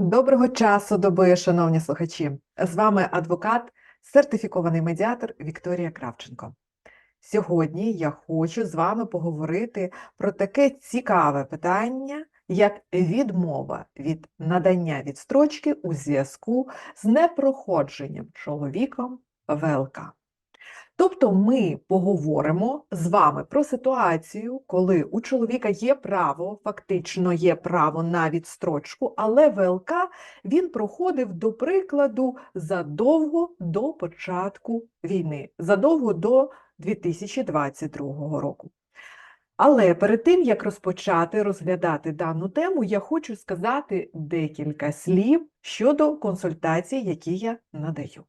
Доброго часу доби, шановні слухачі! З вами адвокат, сертифікований медіатор Вікторія Кравченко. Сьогодні я хочу з вами поговорити про таке цікаве питання, як відмова від надання відстрочки у зв'язку з непроходженням чоловіком ВЛК. Тобто ми поговоримо з вами про ситуацію, коли у чоловіка є право, фактично є право на відстрочку, але ВЛК він проходив, до прикладу, задовго до початку війни, задовго до 2022 року. Але перед тим, як розпочати розглядати дану тему, я хочу сказати декілька слів щодо консультацій, які я надаю.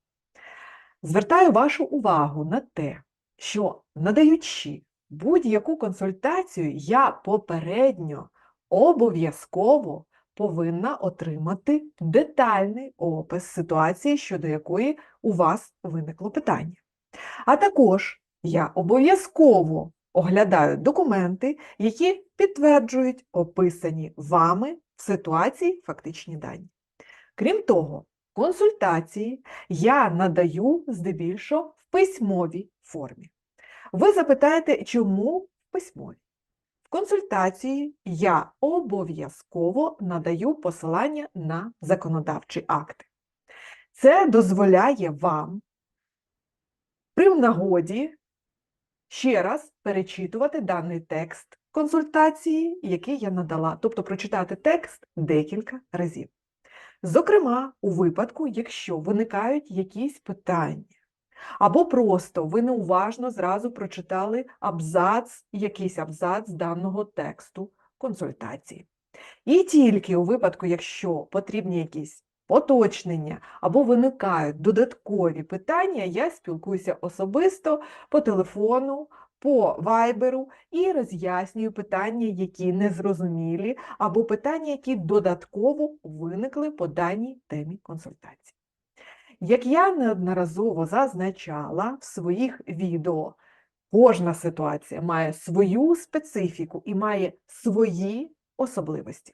Звертаю вашу увагу на те, що надаючи будь-яку консультацію, я попередньо обов'язково повинна отримати детальний опис ситуації, щодо якої у вас виникло питання. А також я обов'язково оглядаю документи, які підтверджують описані вами в ситуації фактичні дані. Крім того, Консультації я надаю здебільшого в письмовій формі. Ви запитаєте, чому в письмовій? В консультації я обов'язково надаю посилання на законодавчі акти. Це дозволяє вам при нагоді ще раз перечитувати даний текст консультації, який я надала, тобто прочитати текст декілька разів. Зокрема, у випадку, якщо виникають якісь питання, або просто ви неуважно зразу прочитали абзац, якийсь абзац даного тексту консультації. І тільки у випадку, якщо потрібні якісь поточнення або виникають додаткові питання, я спілкуюся особисто по телефону, по вайберу і роз'яснюю питання, які незрозумілі, або питання, які додатково виникли по даній темі консультації. Як я неодноразово зазначала в своїх відео, кожна ситуація має свою специфіку і має свої особливості.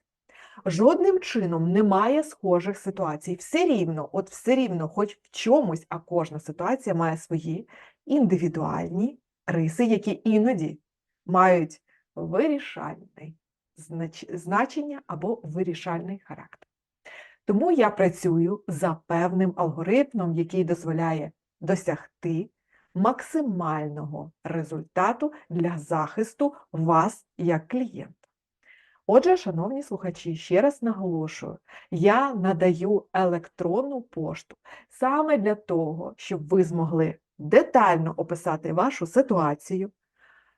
Жодним чином немає схожих ситуацій. Все рівно, от все рівно, хоч в чомусь, а кожна ситуація має свої індивідуальні риси, які іноді мають вирішальне значення або вирішальний характер. Тому я працюю за певним алгоритмом, який дозволяє досягти максимального результату для захисту вас як клієнта. Отже, шановні слухачі, ще раз наголошую, я надаю електронну пошту саме для того, щоб ви змогли детально описати вашу ситуацію,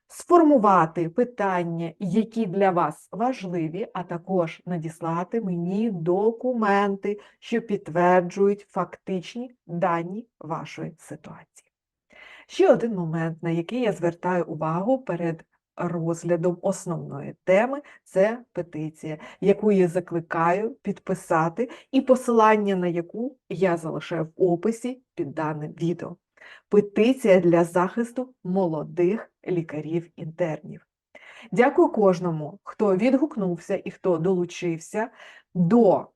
сформувати питання, які для вас важливі, а також надіслати мені документи, що підтверджують фактичні дані вашої ситуації. Ще один момент, на який я звертаю увагу перед розглядом основної теми це петиція, яку я закликаю підписати, і посилання на яку я залишаю в описі під даним відео. Петиція для захисту молодих лікарів-інтернів. Дякую кожному, хто відгукнувся і хто долучився до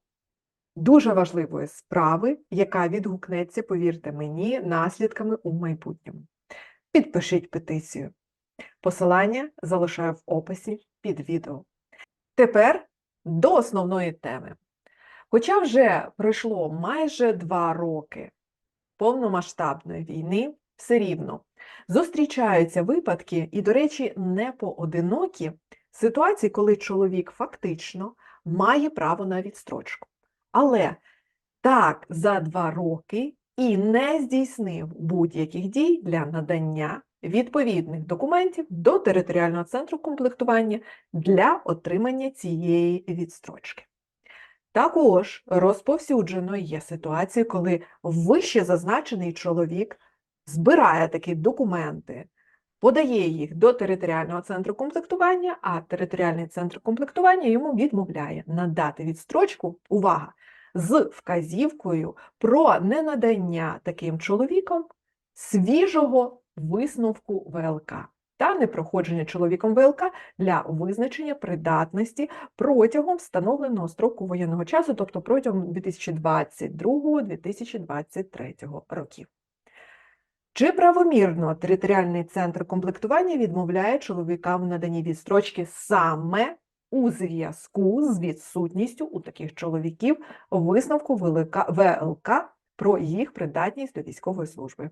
дуже важливої справи, яка відгукнеться, повірте мені, наслідками у майбутньому. Підпишіть петицію. Посилання залишаю в описі під відео. Тепер до основної теми. Хоча вже пройшло майже два роки повномасштабної війни, все рівно зустрічаються випадки, і, до речі, не поодинокі ситуації, коли чоловік фактично має право на відстрочку. Але так за два роки і не здійснив будь-яких дій для надання відповідних документів до територіального центру комплектування для отримання цієї відстрочки. Також розповсюджено є ситуації, коли вище зазначений чоловік збирає такі документи, подає їх до територіального центру комплектування, а територіальний центр комплектування йому відмовляє надати відстрочку, увага, з вказівкою про ненадання таким чоловіком свіжого висновку ВЛК. Та непроходження чоловіком ВЛК для визначення придатності протягом встановленого строку воєнного часу, тобто протягом 2022-2023 років. Чи правомірно територіальний центр комплектування відмовляє чоловікам в наданні відстрочки саме у зв'язку з відсутністю у таких чоловіків висновку ВЛК про їх придатність до військової служби?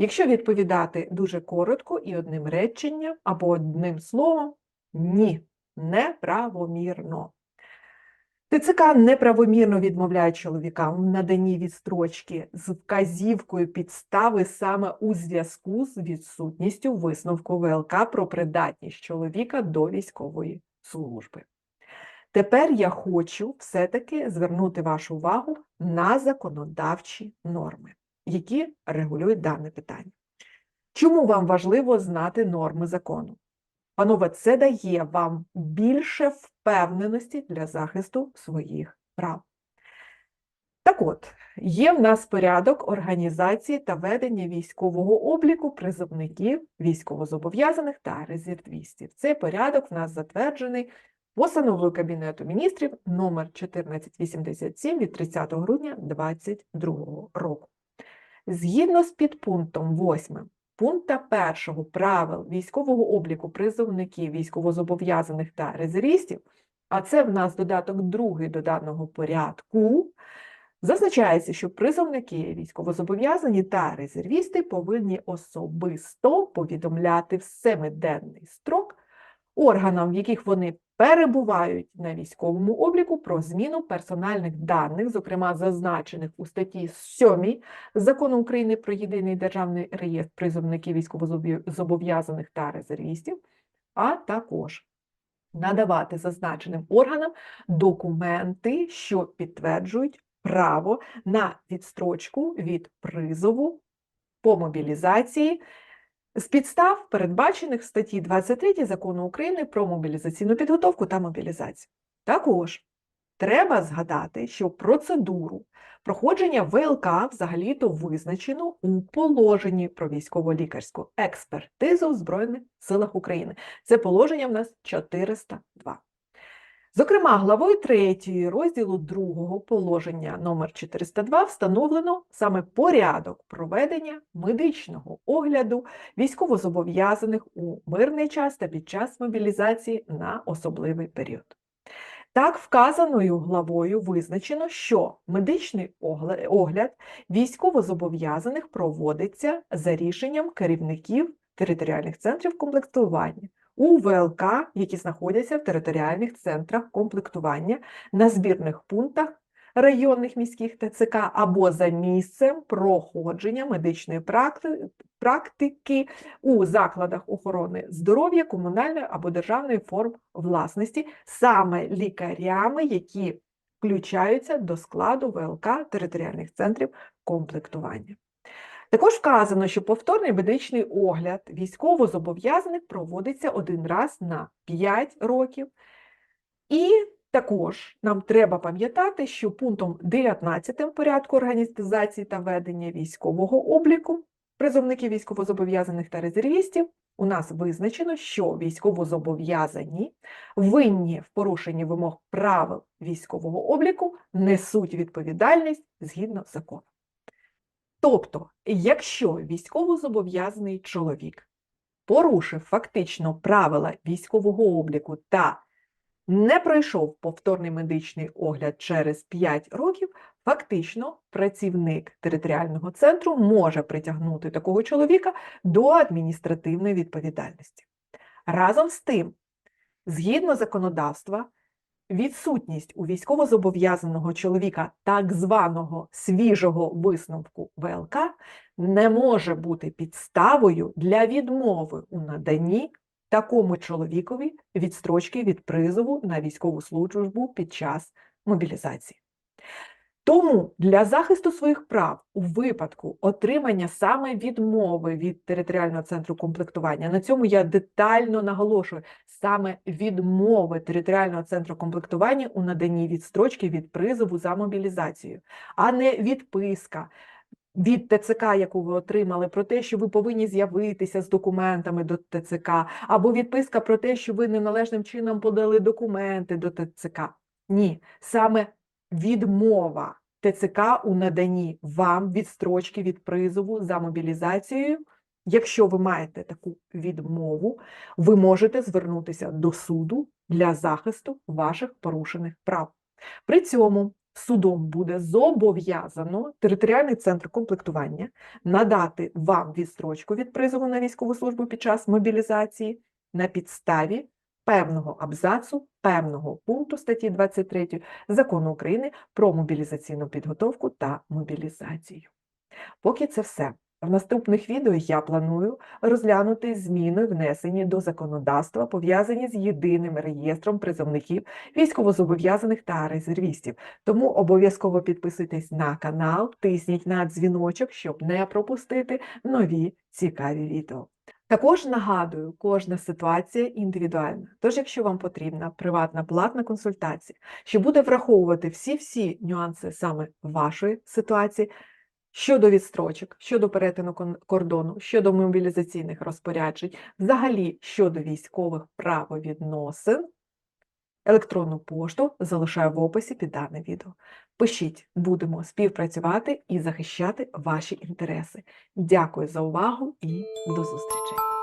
Якщо відповідати дуже коротко і одним реченням або одним словом, ні, неправомірно. ТЦК неправомірно відмовляє чоловікам в наданні відстрочки з вказівкою підстави саме у зв'язку з відсутністю висновку ВЛК про придатність чоловіка до військової служби. Тепер я хочу все-таки звернути вашу увагу на законодавчі норми, які регулюють дане питання. Чому вам важливо знати норми закону? Панове, це дає вам більше впевненості для захисту своїх прав. Так от, є в нас порядок організації та ведення військового обліку призовників, військовозобов'язаних та резервістів. Цей порядок в нас затверджений постановою Кабінету міністрів номер 1487 від 30 грудня 2022 року. Згідно з підпунктом 8 пункта 1 правил військового обліку призовників, військовозобов'язаних та резервістів, а це в нас додаток другий до даного порядку, зазначається, що призовники, військовозобов'язані та резервісти повинні особисто повідомляти в семиденний строк органам, в яких вони перебувають на військовому обліку про зміну персональних даних, зокрема зазначених у статті 7 Закону України про єдиний державний реєстр призовників військовозобов'язаних та резервістів, а також надавати зазначеним органам документи, що підтверджують право на відстрочку від призову по мобілізації з підстав, передбачених в статті 23 Закону України про мобілізаційну підготовку та мобілізацію. Також треба згадати, що процедуру проходження ВЛК взагалі-то визначено у положенні про військово-лікарську експертизу в Збройних силах України. Це положення в нас 402. Зокрема, главою 3 розділу 2 положення номер 402 встановлено саме порядок проведення медичного огляду військовозобов'язаних у мирний час та під час мобілізації на особливий період. Так, вказаною главою визначено, що медичний огляд військовозобов'язаних проводиться за рішенням керівників територіальних центрів комплектування у ВЛК, які знаходяться в територіальних центрах комплектування на збірних пунктах районних міських ТЦК або за місцем проходження медичної практики у закладах охорони здоров'я комунальної або державної форм власності, саме лікарями, які включаються до складу ВЛК територіальних центрів комплектування. Також вказано, що повторний медичний огляд військовозобов'язаних проводиться один раз на 5 років. І також нам треба пам'ятати, що пунктом 19 порядку організації та ведення військового обліку призовників військовозобов'язаних та резервістів у нас визначено, що військовозобов'язані винні в порушенні вимог правил військового обліку несуть відповідальність згідно закону. Тобто, якщо військовозобов'язаний чоловік порушив фактично правила військового обліку та не пройшов повторний медичний огляд через 5 років, фактично працівник територіального центру може притягнути такого чоловіка до адміністративної відповідальності. Разом з тим, згідно законодавства, відсутність у військовозобов'язаного чоловіка так званого свіжого висновку ВЛК не може бути підставою для відмови у наданні такому чоловікові відстрочки від призову на військову службу під час мобілізації. Тому для захисту своїх прав у випадку отримання саме відмови від територіального центру комплектування, на цьому я детально наголошую саме відмови територіального центру комплектування у наданні відстрочки від призову за мобілізацію, а не відписка, від ТЦК, яку ви отримали, про те, що ви повинні з'явитися з документами до ТЦК, або відписка про те, що ви неналежним чином подали документи до ТЦК. Ні, саме відмова ТЦК у наданні вам відстрочки від призову за мобілізацією. Якщо ви маєте таку відмову, ви можете звернутися до суду для захисту ваших порушених прав. При цьому судом буде зобов'язано територіальний центр комплектування надати вам відстрочку від призову на військову службу під час мобілізації на підставі певного абзацу, певного пункту статті 23 Закону України про мобілізаційну підготовку та мобілізацію. Поки це все. В наступних відео я планую розглянути зміни, внесені до законодавства, пов'язані з єдиним реєстром призовників, військовозобов'язаних та резервістів. Тому обов'язково підписуйтесь на канал, тисніть на дзвіночок, щоб не пропустити нові цікаві відео. Також нагадую, кожна ситуація індивідуальна. Тож, якщо вам потрібна приватна платна консультація, що буде враховувати всі-всі нюанси саме вашої ситуації, щодо відстрочок, щодо перетину кордону, щодо мобілізаційних розпоряджень, взагалі щодо військових правовідносин, електронну пошту залишаю в описі під дане відео. Пишіть, будемо співпрацювати і захищати ваші інтереси. Дякую за увагу і до зустрічей!